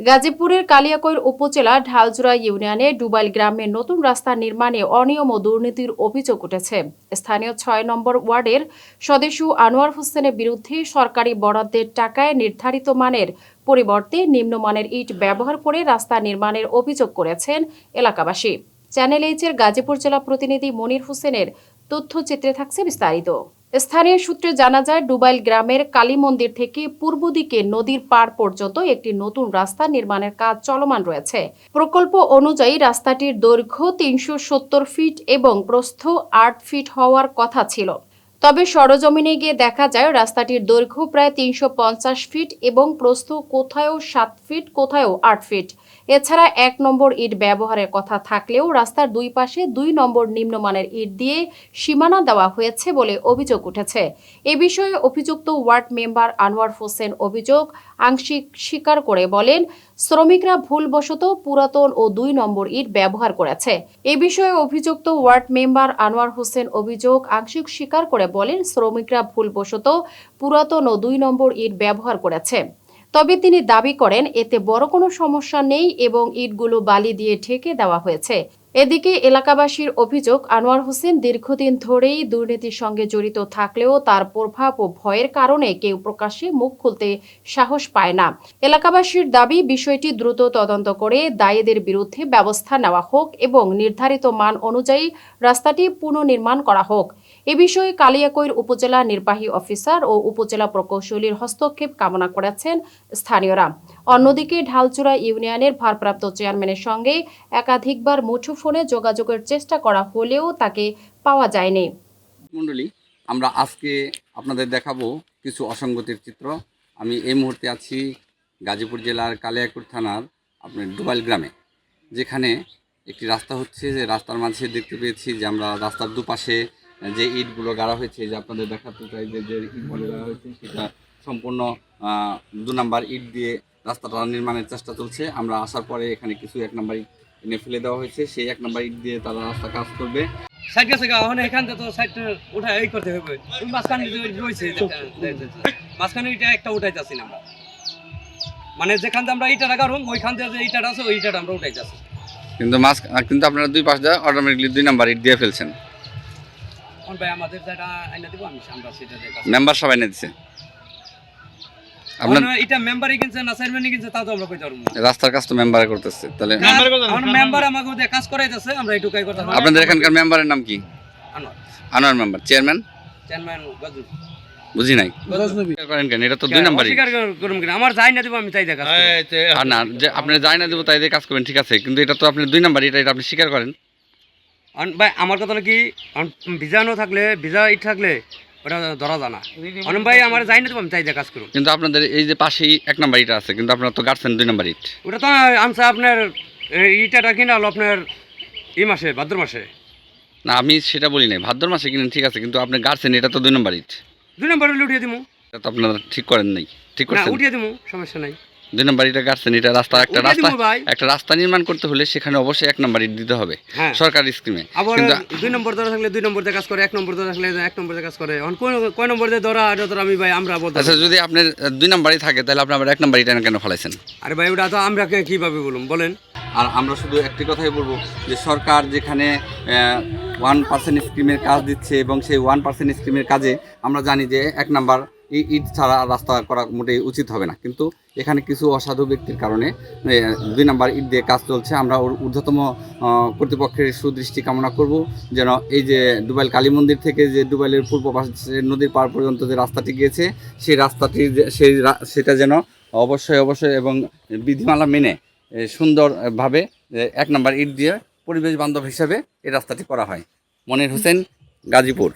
গাজীপুরের কালিয়াকৈর উপজেলা ঢালজোড়া ইউনিয়নে ডুবাইল গ্রামে নতুন রাস্তা নির্মাণে অনিয়ম ও দুর্নীতির অভিযোগ উঠেছে। স্থানীয় ছয় নম্বর ওয়ার্ডের সদস্য আনোয়ার হোসেনের বিরুদ্ধে সরকারি বরাদ্দের টাকায় নির্ধারিত মানের পরিবর্তে নিম্নমানের ইট ব্যবহার করে রাস্তা নির্মাণের অভিযোগ করেছেন এলাকাবাসী। চ্যানেল এইচের গাজীপুর জেলা প্রতিনিধি মনির হোসেনের তথ্যচিত্রে থাকছে বিস্তারিত। স্থানীয় সূত্রে জানা যায়, ডুবাইল গ্রামের কালী মন্দির থেকে পূর্ব দিকে নদীর পার পর্যন্ত একটি নতুন রাস্তা নির্মাণের কাজ চলমান রয়েছে। প্রকল্প অনুযায়ী রাস্তাটির দৈর্ঘ্য তিনশো সত্তর ফিট এবং প্রস্থ আট ফিট হওয়ার কথা ছিল। তবে সরজমিনে গিয়ে দেখা যায়, রাস্তাটির দৈর্ঘ্য প্রায় তিনশো পঞ্চাশ ফিট এবং প্রস্থ কোথায়ও সাত ফিট, কোথায়ও আট ফিট। এছাড়া এক নম্বর ইট ব্যবহারের কথা থাকলেও রাস্তার দুই পাশে দুই নম্বর নিম্নমানের ইট দিয়ে সীমানা দেওয়া হয়েছে বলে অভিযোগ উঠেছে। এ বিষয়ে অভিযুক্ত ওয়ার্ড মেম্বার আনোয়ার হোসেন অভিযোগ আংশিক স্বীকার করে বলেন, শ্রমিকরা ভুলবশত পুরাতন ও দুই নম্বর ইট ব্যবহার করেছে। এ বিষয়ে অভিযুক্ত ওয়ার্ড মেম্বার আনোয়ার হোসেন অভিযোগ আংশিক স্বীকার করে বলেন, শ্রমিকরা ভুলবশত পুরাতন ও দুই নম্বর ইট ব্যবহার করেছে। তবে তিনি দাবি করেন, এতে বড় কোনো সমস্যা নেই এবং ইটগুলো বালি দিয়ে ঢেকে দেওয়া হয়েছে। এদিকে এলাকাবাসীর অভিযোগ, আনোয়ার হোসেন দীর্ঘদিন ধরেই দুর্নীতির সঙ্গে জড়িত থাকলেও তার প্রভাব ও ভয়ের কারণে কেউ প্রকাশ্যে মুখ খুলতে সাহস পায় না। এলাকাবাসীর দাবি, বিষয়টি দ্রুত তদন্ত করে দায়ীদের বিরুদ্ধে ব্যবস্থা নেওয়া হোক এবং নির্ধারিত মান অনুযায়ী রাস্তাটি পুনর্নির্মাণ করা হোক। এ বিষয়ে কালিয়াকৈর উপজেলা নির্বাহী অফিসার ও উপজেলা প্রকৌশলীর হস্তক্ষেপ কামনা করেছেন স্থানীয়রা। অন্যদিকে ঢালচূড়া ইউনিয়নের ভারপ্রাপ্ত চেয়ারম্যানের সঙ্গে একাধিকবার মুঠোফোনে যোগাযোগের চেষ্টা করা হলেও তাকে পাওয়া যায়নি। মণ্ডলী আমরা আজকে আপনাদের দেখাবো কিছু অসঙ্গতির চিত্র। আমি এই মুহূর্তে আছি গাজীপুর জেলার কালিয়াকুর থানার আপনার ডুবাইল গ্রামে, যেখানে একটি রাস্তা হচ্ছে যে রাস্তার মাঝে দেখতে পেয়েছি যে আমরা রাস্তার দুপাশে যে ইটগুলো গাড়া হয়েছে যে আপনাদের দেখাতে চাই যে যে ইটগুলো গাড়া হয়েছে সেটা সম্পূর্ণ আহ, দু নাম্বার ইট দিয়ে রাস্তাটা নির্মাণের চেষ্টা চলছে। আমরা আসার পরে এখানে কিছু এক নাম্বার ইট এনে ফেলে দেওয়া হয়েছে। সেই এক নাম্বার ইট দিয়ে তারা রাস্তা কাজ করবে। সাইড গেছে গা এখান থেকে তো সাইড উঠা এই করতে হবে। মাঝখানে যে রয়েছে মাঝখানে এটা একটা উঠাইতেছি না আমরা। মানে যেখান থেকে আমরা ইটাটা গাড়ুম ওইখান থেকে যে ইটাটা আছে ওই ইটাটা আমরা উঠাইতেছি। কিন্তু মাস কিন্তু আপনারা দুই পাশ দিয়ে অটোমেটিকলি দুই নাম্বার ইট দিয়ে ফেলছেন। কোন ভাই আমাদের যেটা আইনা দিব আমি আমরা সেটা মেম্বার সবাই নিয়ে দিচ্ছে আপনার এটা মেম্বারই কিনছে না চেয়ারম্যানই কিনছে তা তো আমরা কইতে পারব রাস্তার কাজ তো মেম্বারে করতেছে তাহলে আমার মেম্বার আমাকে ওদের কাজ করাইতেছে আমরা এটুকাই করতে আপনাদের এখানকার মেম্বারের নাম কি? আনোয়ার। মেম্বার চেয়ারম্যান চেয়ারম্যান গজু বুঝি নাই। করেন কেন? এটা তো দুই নাম্বারই। অস্বীকার করুম কিনা? আমার যাই না দিব আমি তাই দেখা আর না যে আপনি যাই না দেবো তাই দিয়ে কাজ করবেন ঠিক আছে। কিন্তু এটা তো আপনি দুই নাম্বার এটা এটা আপনি স্বীকার করেন। ভাই আমার কথা কি ভিজানো থাকলে ভিজা ইট থাকলে ওটা ধরা জানা অনম ভাই আমার যাই না তো আমি তাই দিয়ে কাজ করুন কিন্তু আপনাদের এই যে পাশেই এক নাম্বার ইটা আছে কিন্তু আপনার তো গাড়ছেন দুই নাম্বার ইট। ওটা তো আনছে আপনার ইটাটা কিনা হলো আপনার এই মাসে ভাদ্র মাসে। না আমি সেটা বলি নাই ভাদ্র মাসে কিনেন ঠিক আছে কিন্তু আপনি গাড়ছেন এটা তো দুই নাম্বার ইট। দুই নম্বর উঠিয়ে দিমু। এটা তো আপনারা ঠিক করেন নাই ঠিক করছেন। উঠিয়ে দিমু সমস্যা নাই। দুই নাম্বার ইটা গাড়ছেন এটা রাস্তা একটা রাস্তা একটা রাস্তা নির্মাণ করতে হলে সেখানে অবশ্যই এক নাম্বার ইট দিতে হবে হ্যাঁ। সরকারি স্কিমে। আবার দুই নম্বর ধরা থাকলে দুই নম্বর কাজ করে এক নম্বর ধরা থাকলে এক নম্বর কাজ করে। কয় নম্বর দিয়ে ধরা এটা আমি ভাই আমরা বলতে আচ্ছা যদি আপনার দুই নাম্বারই থাকে তাহলে আপনি আবার এক নাম্বার ইটা কেন ফেলাইছেন? আরে ভাই ওটা তো আমরা কীভাবে বলুন বলেন। আর আমরা শুধু একটি কথাই বলব যে সরকার যেখানে ওয়ান পার্সেন্ট স্কিমের কাজ দিচ্ছে এবং সেই ওয়ান পার্সেন্ট স্কিমের কাজে আমরা জানি যে এক নাম্বার ইট ছাড়া রাস্তা করা মোটেই উচিত হবে না। কিন্তু এখানে কিছু অসাধু ব্যক্তির কারণে দুই নাম্বার ইট দিয়ে কাজ চলছে। আমরা ঊর্ধ্বতম কর্তৃপক্ষের সুদৃষ্টি কামনা করব যেন এই যে ডুবাইল কালী মন্দির থেকে যে ডুবাইলের পূর্ব পাশে নদীর পার পর্যন্ত যে রাস্তাটি গিয়েছে, সেই রাস্তাটি সেই সেটা যেন অবশ্যই অবশ্যই এবং বিধিমালা মেনে সুন্দরভাবে এক নম্বর ইট দিয়ে পরিবেশ বান্ধব হিসাবে এই রাস্তাটি করা হয়। মনির হোসেন, গাজীপুর।